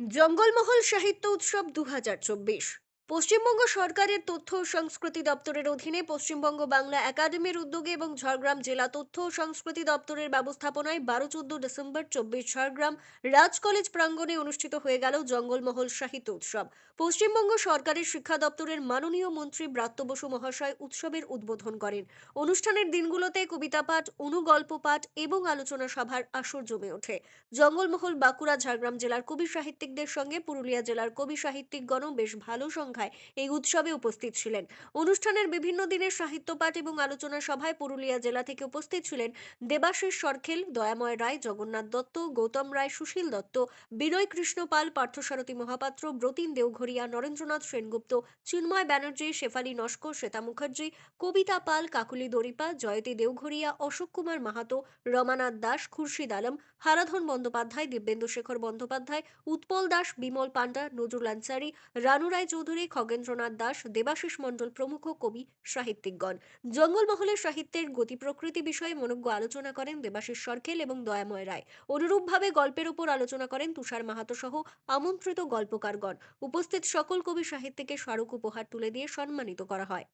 জঙ্গলমহল সাহিত্য উৎসব দু হাজার চব্বিশ। পশ্চিমবঙ্গ সরকারের তথ্য ও সংস্কৃতি দপ্তরের অধীনে পশ্চিমবঙ্গ বাংলা একাডেমির উদ্যোগে এবং ঝাড়গ্রাম জেলা তথ্য ও সংস্কৃতি দপ্তরের ব্যবস্থাপনায় বারো চোদ্দ ডিসেম্বর চব্বিশ ঝাড়গ্রাম রাজ কলেজ প্রাঙ্গণে অনুষ্ঠিত হয়ে গেল জঙ্গলমহল সাহিত্য উৎসব। পশ্চিমবঙ্গ সরকারের শিক্ষা দপ্তরের মাননীয় মন্ত্রী ব্রাত্য বসু মহাশয় উৎসবের উদ্বোধন করেন। অনুষ্ঠানের দিনগুলোতে কবিতা পাঠ, অনুগল্প পাঠ এবং আলোচনা সভার আসর জমে ওঠে। জঙ্গলমহল বাঁকুড়া ঝাড়গ্রাম জেলার কবি সাহিত্যিকদের সঙ্গে পুরুলিয়া জেলার কবি সাহিত্যিকগণও বেশ ভালো সংখ্যায় এই উৎসবে উপস্থিত ছিলেন। অনুষ্ঠানের বিভিন্ন দিনের সাহিত্য পাঠ এবং আলোচনা সভায় পুরুলিয়া জেলা থেকে উপস্থিত ছিলেন দেবাশিস সরখেল, দয়াময় রায়, জগন্নাথ দত্ত, গৌতম রায়, সুশীল দত্ত, বিনয় কৃষ্ণ পাল, পার্থসারথী মহাপাত্র, ব্রতিন দেওঘরিয়া, নরেন্দ্রনাথ সেনগুপ্ত, চিন্ময় ব্যানার্জি, শেফালী নস্কর, শ্বেতা মুখার্জি, কবিতা পাল, কাকুলি দরিপা, জয়তী দেওঘরিয়া, অশোক কুমার মাহাতো, রমানাথ দাস, খুরশিদ আলম, হারাধন বন্দ্যোপাধ্যায়, দিব্যেন্দু শেখর বন্দ্যোপাধ্যায়, উৎপল দাস, বিমল পান্ডা, নজরুল আনসারি, রানু রায় চৌধুরী খগেন্দ্রনাথ দাস, দেবাশিস মণ্ডল প্রমুখ কবি সাহিত্যিকগণ। জঙ্গলমহলের সাহিত্যের গতি প্রকৃতি বিষয়ে মনজ্ঞ আলোচনা করেন দেবাশিস সরখেল এবং দয়াময় রায়। অনুরূপভাবে গল্পের উপর আলোচনা করেন তুষার মাহাতো সহ আমন্ত্রিত গল্পকারগণ। উপস্থিত সকল কবি সাহিত্যিকের স্মারক উপহার তুলে দিয়ে সম্মানিত করা হয়।